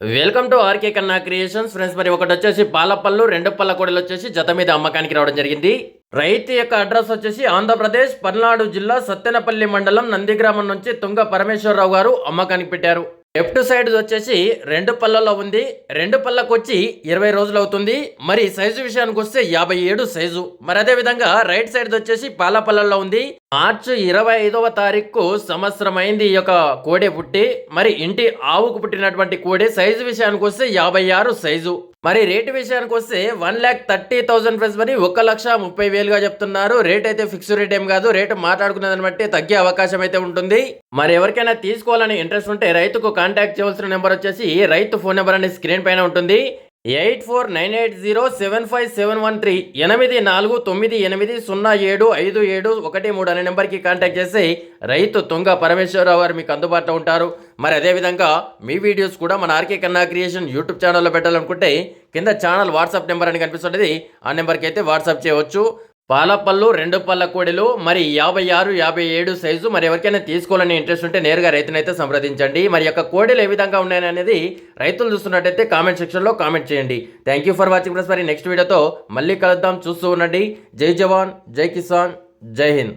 Welcome to RK Kanna creations friends మరి ఒకటి వచ్చేసి పాలపల్లు రెండు పళ్ళ కోడలు వచ్చేసి జత మీద అమ్మకానికి రావడం జరిగింది. రైతు యొక్క అడ్రస్ వచ్చేసి ఆంధ్రప్రదేశ్ పల్నాడు జిల్లా సత్తెనపల్లి మండలం నందిగ్రామం నుంచి తుంగ పరమేశ్వరరావు గారు అమ్మకానికి పెట్టారు. లెఫ్ట్ సైడ్ వచ్చేసి రెండు పళ్ళలో ఉంది. రెండు పళ్ళకు వచ్చి ఇరవై రోజులు అవుతుంది. మరి సైజు విషయానికి వస్తే యాభై ఏడు సైజు. మరి అదే విధంగా రైట్ సైడ్ వచ్చేసి పాల పళ్ళల్లో ఉంది. మార్చి ఇరవై ఐదవ తారీఖు సంవత్సరం అయింది ఈ యొక్క కోడే పుట్టి. మరి ఇంటి ఆవుకు పుట్టినటువంటి కోడే సైజు విషయానికి వస్తే యాభై ఆరు సైజు. మరి రేటు విషయానికి వస్తే one lakh thirty thousand price మరి ఒక లక్ష ముప్పై వేలుగా చెప్తున్నారు. రేట్ అయితే ఫిక్స్ రేట్ ఏం కాదు. రేటు మాట్లాడుకున్నదాన్ని బట్టి తగ్గే అవకాశం అయితే ఉంటుంది. మరి ఎవరికైనా తీసుకోవాలని ఇంట్రెస్ట్ ఉంటే రైతుకు కాంటాక్ట్ చేయవలసిన నెంబర్ వచ్చేసి రైతు ఫోన్ నెంబర్ అనేది స్క్రీన్ పైన ఉంటుంది. Eight four nine eight zero seven five seven one three ఎనిమిది నాలుగు తొమ్మిది ఎనిమిది సున్నా ఏడు ఐదు ఏడు ఒకటి మూడు అనే నెంబర్కి కాంటాక్ట్ చేసి రైతు తుంగ పరమేశ్వరరావు గారు మీకు అందుబాటులో ఉంటారు. మరి అదేవిధంగా మీ వీడియోస్ కూడా మన ఆర్కే కన్నా క్రియేషన్ యూట్యూబ్ ఛానల్లో పెట్టాలనుకుంటే కింద ఛానల్ వాట్సాప్ నెంబర్ అని కనిపిస్తుంది ఆ నెంబర్కి అయితే వాట్సాప్ చేయవచ్చు. పాలపళ్ళు రెండు పళ్ళ కోడెలు మరి యాభై ఆరు యాభై ఏడు సైజు. మరి ఎవరికైనా తీసుకోవాలని ఇంట్రెస్ట్ ఉంటే నేరుగా రైతునైతే సంప్రదించండి. మరి యొక్క కోడెలు ఏ విధంగా ఉన్నాయని అనేది రైతులు చూస్తున్నట్టయితే కామెంట్ సెక్షన్లో కామెంట్ చేయండి. Thank you for watching friends మరి నెక్స్ట్ వీడియోతో మళ్ళీ కలుద్దాం. చూస్తూ ఉండండి. జై జవాన్ జై కిసాన్ జై హింద్.